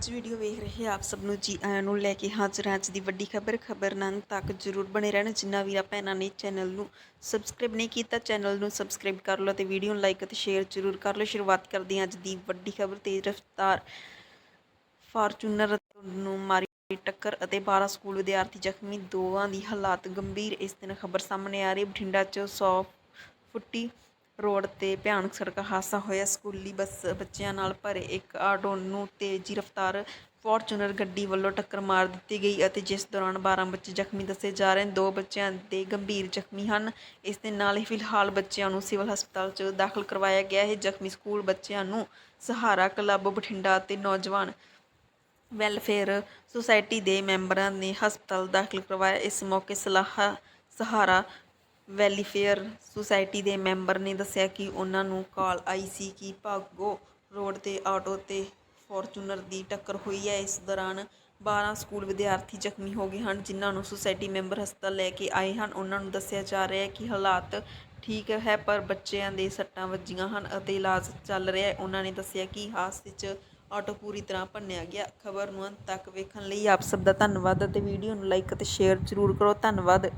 ਜੀ ਵੀਡੀਓ ਵੇਖ ਰਹੇ ਆਪ ਸਭ ਨੂੰ ਜੀ ਆਇਆਂ ਨੂੰ ਲੈ ਕੇ ਹਾਜ਼ਰ ਅੱਜ ਦੀ ਵੱਡੀ ਖਬਰ ਖਬਰ ਨੰਗ ਤੱਕ ਜਰੂਰ ਬਣੇ ਰਹਿਣ ਜਿੰਨਾ ਵੀਰਾ ਭੈਣਾਂ ਨੇ ਚੈਨਲ ਨੂੰ ਸਬਸਕ੍ਰਾਈਬ ਨਹੀਂ ਕੀਤਾ ਚੈਨਲ ਨੂੰ ਸਬਸਕ੍ਰਾਈਬ ਕਰ ਲਓ ਤੇ ਵੀਡੀਓ ਨੂੰ ਲਾਈਕ ਅਤੇ ਸ਼ੇਅਰ ਜਰੂਰ ਕਰ ਲਓ। ਸ਼ੁਰੂਆਤ ਕਰਦੇ ਹਾਂ ਅੱਜ ਦੀ ਵੱਡੀ ਖਬਰ ਤੇਜ਼ ਰਫ਼ਤਾਰ ਫਾਰਚੂਨਰ ਨੂੰ ਮਾਰੀ ਟੱਕਰ ਅਤੇ 12 ਸਕੂਲ ਵਿਦਿਆਰਥੀ ਜ਼ਖਮੀ, ਦੋਵਾਂ ਦੀ ਹਾਲਾਤ ਗੰਭੀਰ। ਇਸ ਦਿਨ ਖਬਰ ਸਾਹਮਣੇ ਆ ਰਹੀ, ਬਠਿੰਡਾ 'ਚ 100 ਫੁੱਟੀ ਰੋਡ ਤੇ ਭਿਆਨਕ ਸੜਕ ਹਾਦਸਾ ਹੋਇਆ। ਸਕੂਲੀ ਬੱਸ ਬੱਚਿਆਂ ਨਾਲ ਭਰੇ ਇੱਕ ਆਟੋ ਨੂੰ ਤੇਜ਼ੀ ਰਫ਼ਤਾਰ ਫਾਰਚੂਨਰ ਗੱਡੀ ਵੱਲੋਂ ਟੱਕਰ ਮਾਰ ਦਿੱਤੀ ਗਈ ਅਤੇ ਜਿਸ ਦੌਰਾਨ 12 ਬੱਚੇ ਜ਼ਖਮੀ ਦੱਸੇ ਜਾ ਰਹੇ ਹਨ। ਦੋ ਬੱਚਿਆਂ ਦੇ ਗੰਭੀਰ ਜ਼ਖਮੀ ਹਨ। ਇਸ ਦੇ ਨਾਲ ਹੀ ਫਿਲਹਾਲ ਬੱਚਿਆਂ ਨੂੰ ਸਿਵਲ ਹਸਪਤਾਲ 'ਚ ਦਾਖਲ ਕਰਵਾਇਆ ਗਿਆ ਹੈ। ਜ਼ਖਮੀ ਸਕੂਲ ਬੱਚਿਆਂ ਨੂੰ ਸਹਾਰਾ, ਕਲੱਬ, ਬਠਿੰਡਾ ਅਤੇ ਨੌਜਵਾਨ ਵੈਲਫੇਅਰ ਸੁਸਾਇਟੀ ਦੇ ਮੈਂਬਰਾਂ ਨੇ ਹਸਪਤਾਲ ਦਾਖਲ ਕਰਵਾਇਆ। ਇਸ ਮੌਕੇ ਸਲਾਹ ਸਹਾਰਾ ਵੈਲੀਫੇਅਰ ਸੁਸਾਇਟੀ ਦੇ ਮੈਂਬਰ ਨੇ ਦੱਸਿਆ ਕਿ ਉਹਨਾਂ ਨੂੰ ਕਾਲ ਆਈ ਸੀ ਕਿ ਭਾਗੋ ਰੋਡ ਤੇ ਆਟੋ ਤੇ ਫੋਰਚੂਨਰ ਦੀ ਟੱਕਰ ਹੋਈ ਹੈ। ਇਸ ਦੌਰਾਨ 12 ਸਕੂਲ ਵਿਦਿਆਰਥੀ ਜ਼ਖਮੀ ਹੋ ਗਏ ਹਨ, ਜਿਨ੍ਹਾਂ ਨੂੰ ਸੁਸਾਇਟੀ ਮੈਂਬਰ ਹਸਪਤਾਲ ਲੈ ਕੇ ਆਏ ਹਨ। ਉਹਨਾਂ ਨੂੰ ਦੱਸਿਆ ਜਾ ਰਿਹਾ ਹੈ ਕਿ ਹਾਲਾਤ ਠੀਕ ਹੈ, ਪਰ ਬੱਚਿਆਂ ਦੇ ਸੱਟਾਂ ਵੱਜੀਆਂ ਹਨ ਅਤੇ ਇਲਾਜ ਚੱਲ ਰਿਹਾ ਹੈ। ਉਹਨਾਂ ਨੇ ਦੱਸਿਆ ਕਿ ਹਾਦਸੇ 'ਚ ਆਟੋ ਪੂਰੀ ਤਰ੍ਹਾਂ ਭੰਨਿਆ ਗਿਆ। ਖਬਰ ਨੂੰ ਅੰਤ ਤੱਕ ਵੇਖਣ ਲਈ ਆਪ ਸਭ ਦਾ ਧੰਨਵਾਦ ਅਤੇ ਵੀਡੀਓ ਨੂੰ ਲਾਈਕ ਅਤੇ ਸ਼ੇਅਰ ਜ਼ਰੂਰ ਕਰੋ। ਧੰਨਵਾਦ।